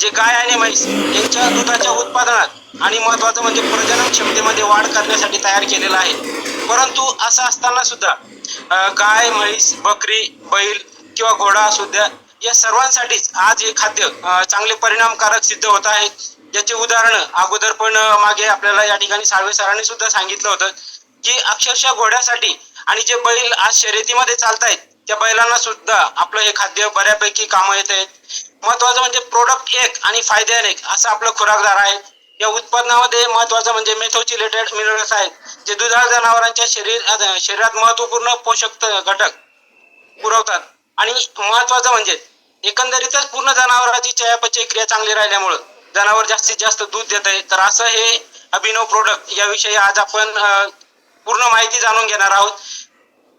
जे गाय आणि म्हैस यांच्या दुधाच्या उत्पादनात आणि महत्वाचं म्हणजे प्रजनन क्षमतेमध्ये वाढ करण्यासाठी तयार केलेला आहे. परंतु असं असताना सुद्धा गाय म्हैस बकरी बैल किंवा घोडा सुद्धा या सर्वांसाठीच आज हे खाद्य चांगले परिणामकारक सिद्ध होत आहे. याचे उदाहरण अगोदर पण मागे आपल्याला या ठिकाणी साळवे सरांनी सुद्धा सांगितलं होतं की अक्षरशः घोड्यासाठी आणि जे बैल आज शर्यतीमध्ये चालतायत त्या बैलांना सुद्धा आपलं हे खाद्य बऱ्यापैकी कामं येत आहेत. महत्वाचं म्हणजे प्रोडक्ट एक आणि फायदे अनेक असं आपलं खुराकदार आहे. या उत्पादनामध्ये महत्वाचं म्हणजे मेथोची रिलेटेड मिनरल्स आहेत जे दुधाळ जनावरांच्या शरीर शरीरात महत्त्वपूर्ण पोषक घटक पुरवतात. आणि महत्वाचं म्हणजे एकंदरीतच पूर्ण जनावरांची चयापचय क्रिया चांगली राहिल्यामुळं जनावर जास्तीत जास्त दूध देत आहे तर असं हे अभिनव प्रोडक्ट याविषयी आज आपण पूर्ण माहिती जाणून घेणार आहोत.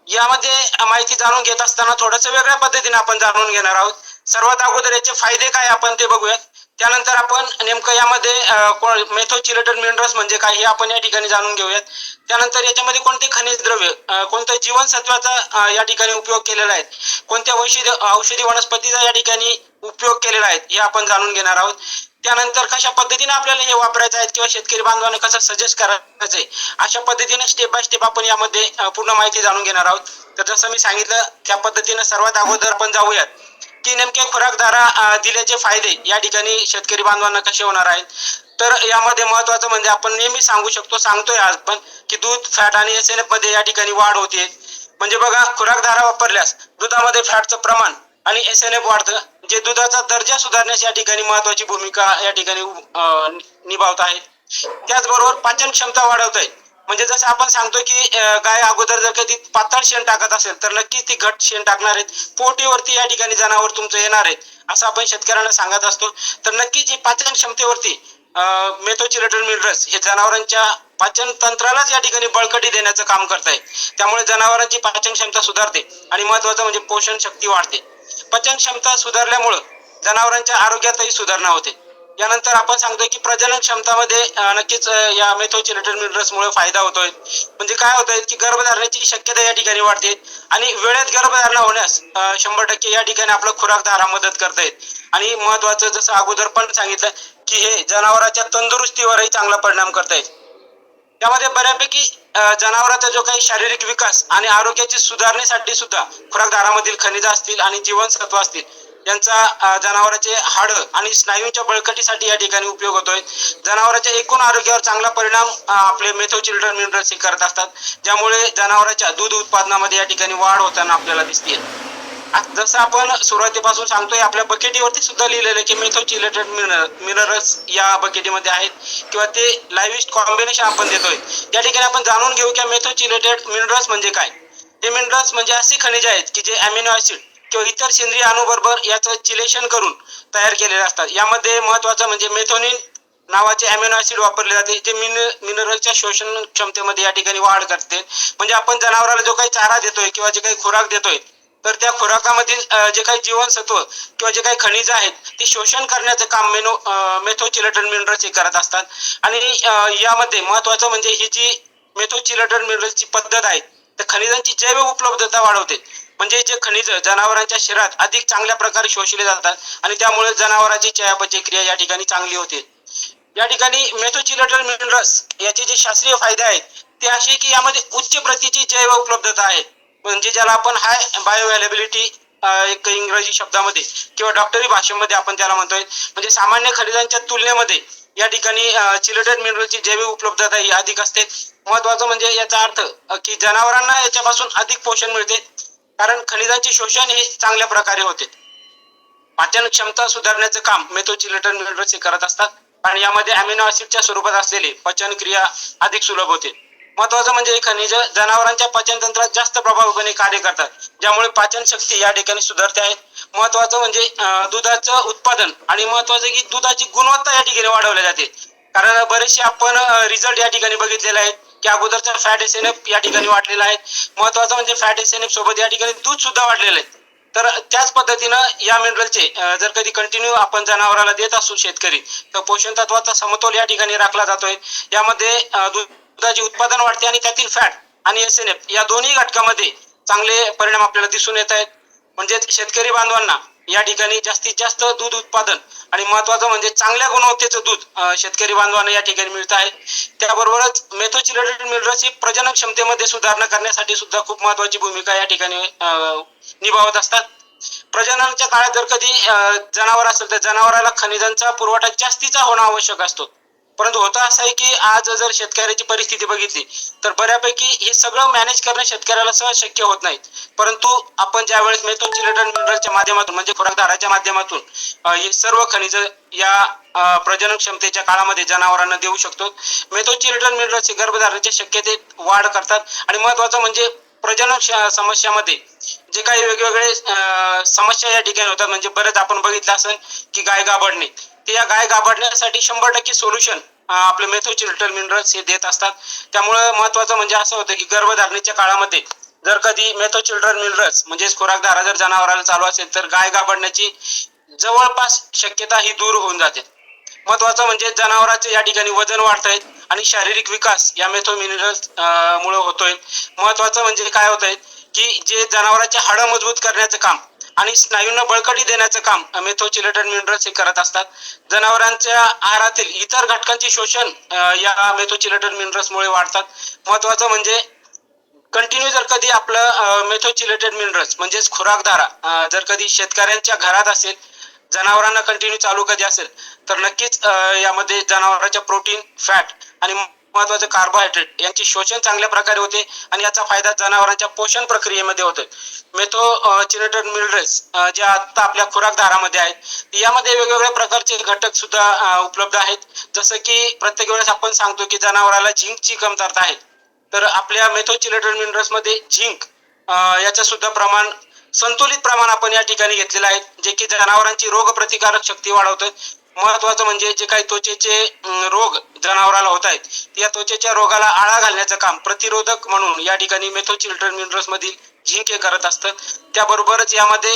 यामध्ये माहिती जाणून घेत असताना थोडस वेगळ्या पद्धतीने आपण जाणून घेणार आहोत. सर्वात अगोदर याचे फायदे काय आपण ते बघूयात. त्यानंतर आपण नेमकं यामध्ये मेथोचिलेटेड मिनरल्स म्हणजे काय हे आपण या ठिकाणी जाणून घेऊयात. त्यानंतर याच्यामध्ये कोणते खनिज द्रव्य कोणत्या जीवनसत्वाचा या ठिकाणी उपयोग केलेला आहे? कोणत्या औषधी औषधी वनस्पतीचा या ठिकाणी उपयोग केलेला आहे? हे आपण जाणून घेणार आहोत. त्यानंतर कशा पद्धतीने आपल्याला हे वापरायचं आहे किंवा शेतकरी बांधवांना कसं सजेस्ट करायचं आहे? अशा पद्धतीने स्टेप बाय स्टेप आपण यामध्ये पूर्ण माहिती जाणून घेणार आहोत. तर जसं मी सांगितलं त्या पद्धतीने सर्वात अगोदर आपण जाऊयात. की नेमके खुराकदारा दिल्याचे फायदे या ठिकाणी शेतकरी बांधवांना कसे होणार आहेत? तर यामध्ये महत्वाचं म्हणजे आपण नेहमी सांगू शकतो सांगतोय आज पण की दूध फॅट आणि एस एन एफमध्ये या ठिकाणी वाढ होते. म्हणजे बघा खुराकदारा वापरल्यास दुधामध्ये फॅटचं प्रमाण आणि एस एन एफ वाढतं जे दुधाचा दर्जा सुधारण्यास या ठिकाणी महत्वाची भूमिका या ठिकाणी निभावत आहे. त्याचबरोबर पाचन क्षमता वाढवत आहे म्हणजे जसं आपण सांगतो की गाय अगोदर जर कधी पातळ शेण टाकत असेल तर नक्कीच ती घट शेण टाकणार आहेत. पोटीवरती या ठिकाणी जनावर तुमचं येणार आहेत असं आपण शेतकऱ्यांना सांगत असतो. तर नक्कीच ही पाचन क्षमतेवरती मेथोचिलेटेड मिनरल्स हे जनावरांच्या पाचन तंत्रालाच या ठिकाणी बळकटी देण्याचं काम करत आहे त्यामुळे जनावरांची पाचन क्षमता सुधारते आणि महत्वाचं म्हणजे पोषण शक्ती वाढते. पचन क्षमता सुधारल्यामुळं जनावरांच्या आरोग्यातही सुधारणा होते. यानंतर आपण सांगतोय की प्रजनन क्षमतामध्ये नक्कीच या मेथोचिलेटेड मिनरल्स फायदा होतोय. म्हणजे काय होतंय की गर्भधारणेची शक्यता या ठिकाणी वाढते आणि वेळेत गर्भधारणा होण्यास शंभर टक्के या ठिकाणी आपलं खुराकदारा मदत करतायत आणि महत्वाचं जसं अगोदर पण सांगितलं की हे जनावरांच्या तंदुरुस्तीवरही चांगला परिणाम करतायत त्यामध्ये बऱ्यापैकी जनावरांचा जो काही शारीरिक विकास आणि आरोग्याची सुधारणेसाठी सुद्धा खुराकदारामधील खनिज असतील आणि जीवनसत्व असतील यांचा जनावरांचे हाड आणि स्नायूंच्या बळकटीसाठी या ठिकाणी उपयोग होतोय. जनावरांच्या एकूण आरोग्यावर चांगला परिणाम आपले मेथो चिल्ड्रन मिनरल्स हे करत असतात. ज्यामुळे जनावरांच्या दूध उत्पादनामध्ये या ठिकाणी वाढ होताना आपल्याला दिसते जसं आपण सुरुवातीपासून सांगतोय आपल्या बकेटीवरती सुद्धा लिहिलेलं आहे की मेथो चिलेटेड मिनरल्स या बकेटीमध्ये आहेत. किंवा ते लाईव्हिस्ट कॉम्बिनेशन आपण देतोय. या ठिकाणी आपण जाणून घेऊ की मेथो चिलेटेड मिनरल्स म्हणजे काय? हे मिनरल्स म्हणजे असे खनिजे आहेत की जे अमिनो ऍसिड किंवा इतर सेंद्रिय अणुबरोबर याचं चिलेशन करून तयार केलेले असतात. यामध्ये महत्वाचं म्हणजे मेथोनिन नावाचे अमिनो ऍसिड वापरले जाते जे मिन मिनरलच्या शोषण क्षमतेमध्ये या ठिकाणी वाढ करते. म्हणजे आपण जनावराला जो काही चारा देतोय किंवा जे काही खुराक देतोय तर त्या खुराकामधील जे काही जीवनसत्व किंवा जे काही खनिज आहेत ते शोषण करण्याचं काम मेनो मेथोचिलेटन मिनरल्स हे करत असतात. आणि यामध्ये महत्वाचं म्हणजे ही जी मेथोचिलेटन मिनरल्सची पद्धत आहे तर खनिजांची जैव उपलब्धता वाढवते. म्हणजे जे खनिज जनावरांच्या शरीरात अधिक चांगल्या प्रकारे शोषले जातात आणि त्यामुळे जनावरांची चयापचय क्रिया या ठिकाणी चांगली होते. या ठिकाणी मेथोचिलेटर मिनरल्स याचे जे शास्त्रीय फायदे आहेत ते असे की यामध्ये उच्च प्रतीची जैव उपलब्धता आहे. म्हणजे ज्याला आपण हाय बायो अवेलेबिलिटी एक इंग्रजी शब्दामध्ये किंवा डॉक्टरी भाषेमध्ये आपण त्याला म्हणतोय. म्हणजे सामान्य खनिजांच्या तुलनेमध्ये या ठिकाणी चिलेटेड मिनरलची जैविक उपलब्धता ही अधिक असते. महत्वाचं म्हणजे याचा अर्थ की जनावरांना याच्यापासून अधिक पोषण मिळते. कारण खनिजांचे शोषण हे चांगल्या प्रकारे होते. पाचन क्षमता सुधारण्याचं काम मेथोचिलेटेड मिनरल्स हे करत असतात. आणि यामध्ये अमिनो ऍसिडच्या स्वरूपात असलेली पचन क्रिया अधिक सुलभ होते. महत्वाचं म्हणजे खनिज जनावरांच्या पाचनतंत्रात जास्त प्रभावीपणे कार्य करतात. ज्यामुळे पाचन शक्ती या ठिकाणी सुधारते आहे. महत्वाचं म्हणजे दुधाचं उत्पादन आणि महत्वाचं की दुधाची गुणवत्ता या ठिकाणी वाढवली जाते. कारण बरेचसे आपण रिझल्ट या ठिकाणी बघितलेले आहेत. की अगोदरचा फॅट एस एन एफ या ठिकाणी वाढलेला आहे. महत्वाचं म्हणजे फॅट एस एन एफ सोबत या ठिकाणी दूध सुद्धा वाढलेलं आहे. तर त्याच पद्धतीनं या मिनरलचे जर कधी कंटिन्यू आपण जनावराला देत असू शेतकरी तर पोषण तत्वाचा समतोल या ठिकाणी राखला जातोय. यामध्ये दूध दुधाचे उत्पादन वाढते आणि त्यातील फॅट आणि एस एन एफ या दोन्ही घटकामध्ये चांगले परिणाम आपल्याला दिसून येत आहेत. म्हणजे शेतकरी बांधवांना या ठिकाणी जास्तीत जास्त दूध उत्पादन आणि महत्वाचं म्हणजे चांगल्या गुणवत्तेचं दूध शेतकरी बांधवांना या ठिकाणी मिळत आहे. त्याबरोबरच मेथोची मिनरल्स ही प्रजनन क्षमतेमध्ये सुधारणा करण्यासाठी सुद्धा खूप महत्वाची भूमिका या ठिकाणी निभावत असतात. प्रजननाच्या काळात जर कधी जनावर असेल तर जनावराला खनिजांचा पुरवठा जास्तीचा होणं आवश्यक असतो. परंतु होतं असं आहे की आज जर शेतकऱ्याची परिस्थिती बघितली तर बऱ्यापैकी हे सगळं मॅनेज करणं शेतकऱ्याला सहज शक्य होत नाही परंतु आपण ज्यावेळेस मेथोचिलेटन मिनरलच्या माध्यमातून म्हणजे खुराकदाराच्या माध्यमातून हे सर्व खनिज या प्रजनन क्षमतेच्या काळामध्ये जनावरांना देऊ शकतो मेथो मेथोचिलेटन मिनरल्स हे गर्भधारणेच्या शक्यतेत वाढ करतात. आणि महत्वाचं म्हणजे प्रजनन समस्यामध्ये जे काही वेगवेगळे समस्या या ठिकाणी होतात म्हणजे बरेच आपण बघितलं असेल की गाय गाबडणे ते या गाय गाभाडण्यासाठी शंभर टक्के सोल्युशन आपले मेथोचिल्टल मिनरल्स हे देत असतात. त्यामुळं महत्वाचं म्हणजे असं होतं की गर्भधारणेच्या काळामध्ये जर कधी मेथोचिल्ड्रन मिनरल्स म्हणजेच खुराकदारा जर जनावराला चालू असेल तर गाय गाभडण्याची जवळपास शक्यता ही दूर होऊन जाते. महत्वाचं म्हणजे जनावरांचे या ठिकाणी वजन वाढत आहेत आणि शारीरिक विकास या मेथो मिनरल्स मुळे होतोय. महत्वाचं म्हणजे काय होत आहे की जे जनावरांचे हाडं मजबूत करण्याचं काम आणि स्नायूंना बळकटी देण्याचं काम मेथोचिलेटेड मिनरल्स हे करत असतात. जनावरांच्या आहारातील इतर घटकांचे शोषण या मेथोचिलेटेड मिनरल्समुळे वाढतात. महत्वाचं म्हणजे कंटिन्यू जर कधी आपलं मेथोचिलेटेड मिनरल्स म्हणजेच खुराकधारा जर कधी शेतकऱ्यांच्या घरात असेल जनावरांना कंटिन्यू चालू कधी असेल तर नक्कीच यामध्ये जनावरांच्या प्रोटीन फॅट आणि महत्वाचं कार्बोहायड्रेट यांचे शोषण चांगल्या प्रकारे होते आणि याचा फायदा जनावरांच्या पोषण प्रक्रियेमध्ये होतो. मेथो चिनेटेड मिनरल्स जे आता आपल्या खुराकधारामध्ये आहेत यामध्ये वेगवेगळ्या प्रकारचे घटक सुद्धा उपलब्ध आहेत. जसं की प्रत्येक वेळेस आपण सांगतो की जनावराला झिंकची कमतरता आहे. तर आपल्या मेथो चिनेटेड मिनरल्समध्ये झिंक याचं सुद्धा प्रमाण संतुलित प्रमाण आपण या ठिकाणी घेतलेलं आहे जे की जनावरांची रोगप्रतिकारक शक्ती वाढवतं. महत्वाचं म्हणजे जे काही त्वचेचे रोग जनावराला होत आहेत या त्वचेच्या रोगाला आळा घालण्याचं काम प्रतिरोधक म्हणून या ठिकाणी मेथो चिल्ड्रन मिनरल्स मधील झिंक हे करत असतं त्याबरोबरच यामध्ये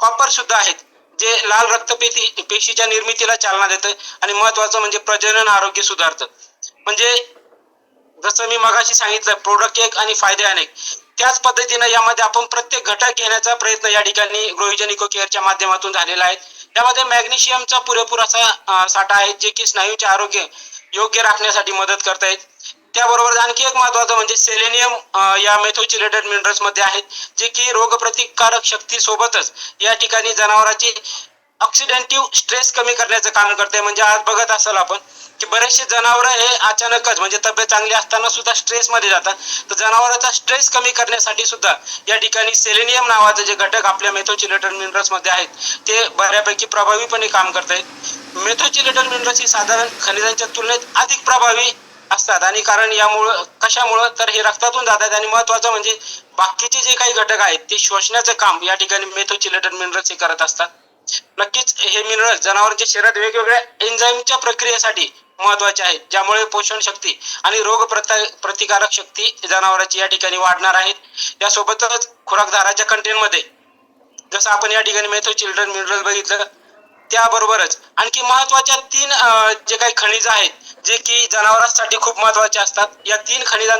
कॉपर सुद्धा आहेत जे लाल रक्तपेशी पेशीच्या निर्मितीला चालना देतं आणि महत्वाचं म्हणजे प्रजनन आरोग्य सुधारतं. म्हणजे जसं मी मगाशी सांगितलं प्रोडक्ट एक आणि फायदे अनेक. त्याच पद्धतीनं यामध्ये आपण प्रत्येक घटक घेण्याचा प्रयत्न या ठिकाणी ग्रोहिजन इको केअरच्या माध्यमातून झालेला आहे. त्यामध्ये मॅग्नेशियमचा पुरेपूर असा साठा आहे जे की स्नायूचे आरोग्य योग्य राखण्यासाठी मदत करत आहेत. त्याबरोबर आणखी एक महत्वाचं म्हणजे सेलेनियम या मेथोचिलेटेड मिनरल्समध्ये आहेत जे की रोगप्रतिकारक शक्ती सोबतच या ठिकाणी जनावरांची ऑक्सिडेंटिव्ह स्ट्रेस कमी करण्याचं काम करते म्हणजे आज बघत असाल आपण की बरेचसे जनावर हे अचानकच म्हणजे तब्येत चांगली असताना सुद्धा स्ट्रेस मध्ये जातात. तर जनावरांचा स्ट्रेस कमी करण्यासाठी सुद्धा या ठिकाणी सेलेनियम नावाचे जे घटक आपल्या मेथोचिलेटर मिनरल्समध्ये आहेत ते बऱ्यापैकी प्रभावीपणे काम करत आहेत मेथोचिलेटर मिनरल्स ही साधारण खनिजांच्या तुलनेत अधिक प्रभावी असतात आणि कारण यामुळं कशामुळं? तर हे रक्तातून जातात आणि महत्वाचं म्हणजे बाकीचे जे काही घटक आहेत ते शोषण्याचं काम या ठिकाणी मेथोचिलेटर मिनरल्स हे करत असतात. नक्कीच हे मिनरल जनावरांच्या शरीरात वेगवेगळ्या एन्झाईमच्या प्रक्रियेसाठी महत्त्वाचे आहेत ज्यामुळे पोषण शक्ती आणि रोग प्रता- प्रतिकारक शक्ती जनावरांची या ठिकाणी वाढणार आहेत. यासोबतच खुराकदाराच्या कंटेनमध्ये जसं आपण या ठिकाणी मेथो चिल्ड्रन मिनरल बघितलं त्याबरोबरच आणखी महत्त्वाच्या तीन जे काही खनिज आहेत जे की जनावरांसाठी खूप महत्त्वाचे असतात या तीन खनिजां